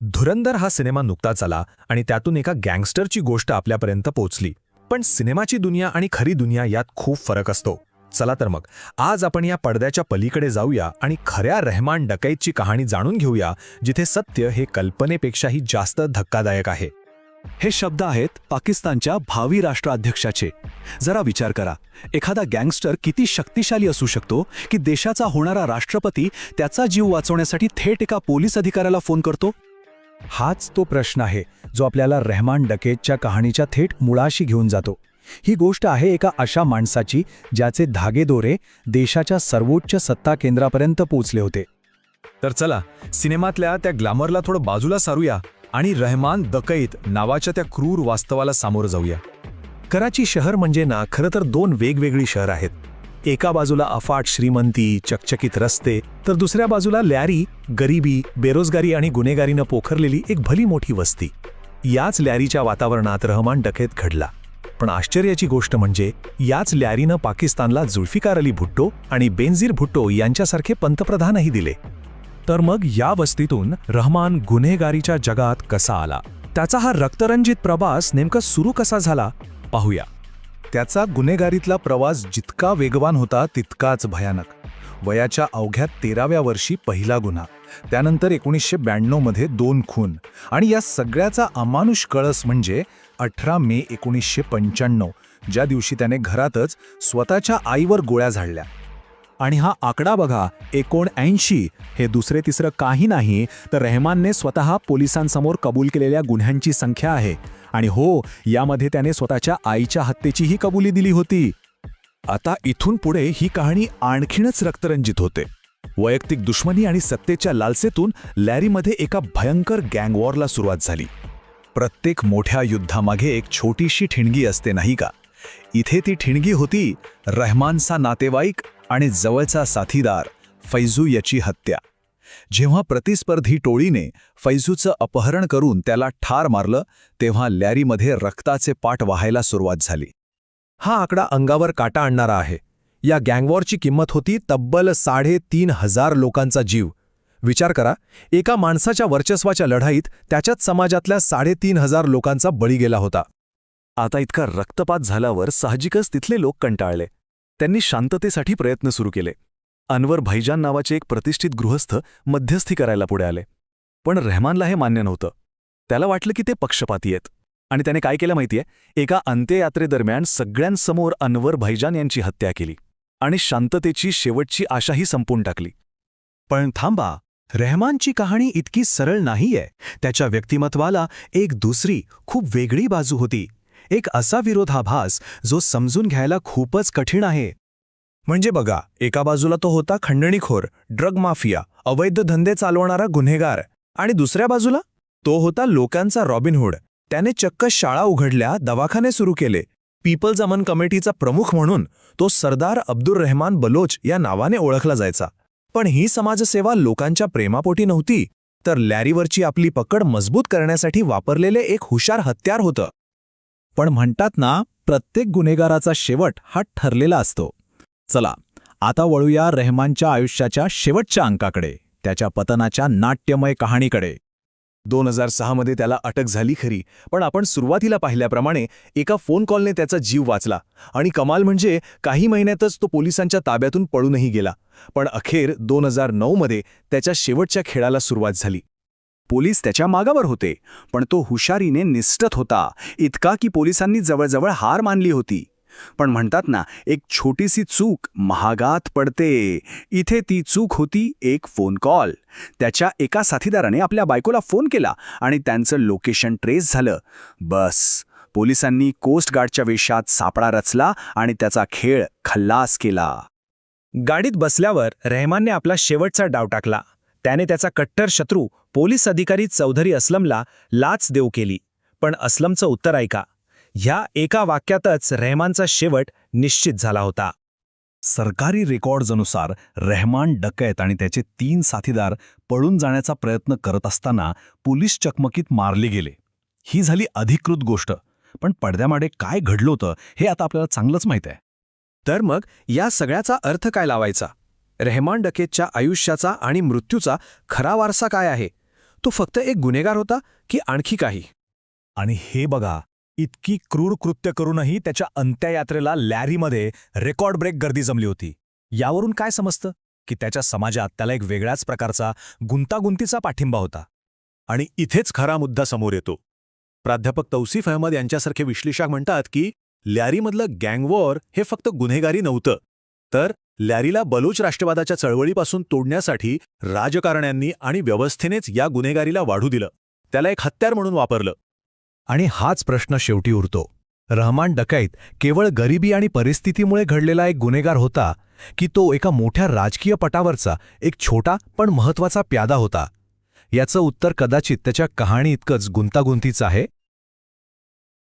धुरंधर हा सिनेमा नुकताच आला आणि त्यातून एका गँगस्टरची गोष्ट आपल्यापर्यंत पोहोचली पण सिनेमाची दुनिया आणि खरी दुनिया यात खूप फरक असतो. चला तर मग आज आपण या पडद्याच्या पलीकडे जाऊया आणि खऱ्या रहमान डकैतची कहाणी जाणून घेऊया जिथे सत्य हे कल्पनेपेक्षाही जास्त धक्कादायक आहे. हे शब्द आहेत पाकिस्तानच्या भावी राष्ट्राध्यक्षाचे. जरा विचार करा एखादा गँगस्टर किती शक्तिशाली असू शकतो की देशाचा होणारा राष्ट्रपती त्याचा जीव वाचवण्यासाठी थेट एका पोलीस अधिकाऱ्याला फोन करतो? हाच तो प्रश्न आहे जो आपल्याला रहमान डकेतच्या कहाणीच्या थेट मुळाशी घेऊन जातो. ही गोष्ट आहे एका अशा माणसाची ज्याचे धागेदोरे देशाच्या सर्वोच्च सत्ता केंद्रापर्यंत पोचले होते. तर चला सिनेमातल्या त्या ग्लॅमरला थोडं बाजूला सारूया आणि रहमान दकैत नावाच्या त्या क्रूर वास्तवाला सामोरं जाऊया. कराची शहर म्हणजे ना खरं तर दोन वेगवेगळी शहर आहेत. एका बाजूला अफाट श्रीमंती चकचकीत रस्ते तर दुसऱ्या बाजूला लॅरी गरिबी बेरोजगारी आणि गुन्हेगारीनं पोखरलेली एक भली मोठी वस्ती. याच लॅरीच्या वातावरणात रहमान डकेत घडला. पण आश्चर्याची गोष्ट म्हणजे याच लॅरीनं पाकिस्तानला जुल्फिकार अली भुट्टो आणि बेनझीर भुट्टो यांच्यासारखे पंतप्रधानही दिले. तर मग या वस्तीतून रहमान गुन्हेगारीच्या जगात कसा आला? त्याचा हा रक्तरंजित प्रवास नेमका सुरू कसा झाला? पाहूया. त्याचा गुन्हेगारीतला प्रवास जितका वेगवान होता तितकाच भयानक. वयाच्या अवघ्या तेराव्या वर्षी पहिला गुन्हा. त्यानंतर एकोणीसशे ब्याण्णवमध्ये दोन खून. आणि या सगळ्याचा अमानुष कळस म्हणजे अठरा मे एकोणीसशे पंच्याण्णव ज्या दिवशी त्याने घरातच स्वतःच्या आईवर गोळ्या झाडल्या. आणि हा आकडा बघा एकोणऐंशी हे दुसरे तिसरं काही नाही तर रेहमानने स्वतः पोलिसांसमोर कबूल केलेल्या गुन्ह्यांची संख्या आहे. आणि हो यामध्ये त्याने स्वतःच्या आईच्या हत्येचीही कबुली दिली होती. आता इथून पुढे ही कहाणी आणखीनच रक्तरंजित होते. वैयक्तिक दुश्मनी आणि सत्तेच्या लालसेतून लॅरीमध्ये एका भयंकर गँगवॉरला सुरुवात झाली. प्रत्येक मोठ्या युद्धामागे एक छोटीशी ठिणगी असते नाही का? इथे ती ठिणगी होती रहमानचा नातेवाईक आणि जवळचा साथीदार फैजू याची हत्या. जेव्हा प्रतिस्पर्धी टोळीने फैजूचं अपहरण करून त्याला ठार मारलं तेव्हा लॅरीमध्ये रक्ताचे पाठ वाहायला सुरुवात झाली. हा आकडा अंगावर काटा आणणारा आहे. या गँगवॉरची किंमत होती तब्बल साडेतीन हजार लोकांचा जीव. विचार करा एका माणसाच्या वर्चस्वाच्या लढाईत त्याच्याच समाजातल्या साडेतीन हजार लोकांचा बळी गेला होता. आता इतका रक्तपात झाल्यावर साहजिकच तिथले लोक कंटाळले. त्यांनी शांततेसाठी प्रयत्न सुरू केले. अनवर भाईजान नावाचे एक प्रतिष्ठित गृहस्थ मध्यस्थी करायला पुढे आले. पण रहमानला हे मान्य नव्हतं. त्याला वाटलं की ते पक्षपाती आहेत. आणि त्याने काय केलं माहितीये? एका अंत्ययात्रेदरम्यान सगळ्यांसमोर अनवर भाईजान यांची हत्या केली आणि शांततेची शेवटची आशाही संपून टाकली. पण थांबा रहमानची कहाणी इतकी सरळ नाहीये. त्याच्या व्यक्तिमत्वाला एक दुसरी खूप वेगळी बाजू होती. एक असा विरोधाभास जो समजून घ्यायला खूपच कठीण आहे. म्हणजे बघा एका बाजूला तो होता खंडणीखोर ड्रग माफिया अवैध धंदे चालवणारा गुन्हेगार. आणि दुसऱ्या बाजूला? तो होता लोकांचा रॉबिनहुड त्याने चक्क शाळा उघडल्या दवाखाने सुरू केले. पीपल्स अमन कमिटीचा प्रमुख म्हणून तो सरदार अब्दुल रहमान बलोच या नावाने ओळखला जायचा. पण ही समाजसेवा लोकांच्या प्रेमापोटी नव्हती तर लॅरीवरची आपली पकड मजबूत करण्यासाठी वापरलेले एक हुशार हत्यार होतं. पण म्हणतात ना प्रत्येक गुन्हेगाराचा शेवट हा ठरलेला असतो. चला आता वळूया रहमानच्या आयुष्याच्या शेवटच्या अंकाकडे त्याच्या पतनाच्या नाट्यमय कहाणीकडे. दोन हजार सहामध्ये त्याला अटक झाली खरी पण आपण सुरुवातीला पाहिल्याप्रमाणे एका फोन कॉलने त्याचा जीव वाचला आणि कमाल म्हणजे काही महिन्यातच तो पोलिसांच्या ताब्यातून पळूनही गेला पण अखेर दोन हजार नऊमध्ये त्याच्या शेवटच्या खेळाला सुरुवात झाली. पोलीस त्याच्या मागावर होते पण तो हुशारीने निष्ठत होता इतका की पोलिसांनी जवळजवळ हार मानली होती. पण म्हणतात ना एक छोटीशी चूक महागात पडते. इथे ती चूक होती एक फोन कॉल त्याच्या एका साथीदाराने आपल्या बायकोला फोन केला आणि त्यांचं लोकेशन ट्रेस झालं. बस. पोलिसांनी कोस्ट गार्डच्या वेशात सापळा रचला आणि त्याचा खेळ खल्लास केला. गाडीत बसल्यावर रहमानने आपला शेवटचा डाव टाकला. त्याने त्याचा कट्टर शत्रू पोलीस अधिकारी चौधरी असलमला लाच देऊ केली. पण असलमचं उत्तर ऐका. ह्या एका वाक्यातच रहमानचा शेवट निश्चित झाला होता. सरकारी रेकॉर्ड्सनुसार रहमान डकैत आणि त्याचे तीन साथीदार पळून जाण्याचा प्रयत्न करत असताना पोलीस चकमकीत मारले गेले. ही झाली अधिकृत गोष्ट. पण पडद्यामागे काय घडलं होतं हे आता आपल्याला चांगलंच माहीत आहे. तर मग या सगळ्याचा अर्थ काय लावायचा? रहमान डकेतच्या आयुष्याचा आणि मृत्यूचा खरा वारसा काय आहे? तो फक्त एक गुन्हेगार होता की आणखी काही? आणि हे बघा इतकी क्रूर कृत्य करूनही त्याच्या अंत्ययात्रेला लॅरीमध्ये रेकॉर्ड ब्रेक गर्दी जमली होती. यावरून काय समजतं? की त्याच्या समाजात त्याला एक वेगळ्याच प्रकारचा गुंतागुंतीचा पाठिंबा होता. आणि इथेच खरा मुद्दा समोर येतो. प्राध्यापक तौसिफ अहमद यांच्यासारखे विश्लेषक म्हणतात की लॅरीमधलं गँगवॉर हे फक्त गुन्हेगारी नव्हतं. तर लॅरीला बलोच राष्ट्रवादाच्या चळवळीपासून तोडण्यासाठी राजकारण्यांनी आणि व्यवस्थेनेच या गुन्हेगारीला वाढू दिलं. त्याला एक हत्यार म्हणून वापरलं. आणि हाच प्रश्न शेवटी उरतो. रहमान डकाईत केवळ गरिबी आणि परिस्थितीमुळे घडलेला एक गुन्हेगार होता की तो एका मोठ्या राजकीय पटावरचा एक छोटा पण महत्त्वाचा प्यादा होता. याचं उत्तर कदाचित त्याच्या कहाणी इतकंच गुंतागुंतीचं आहे.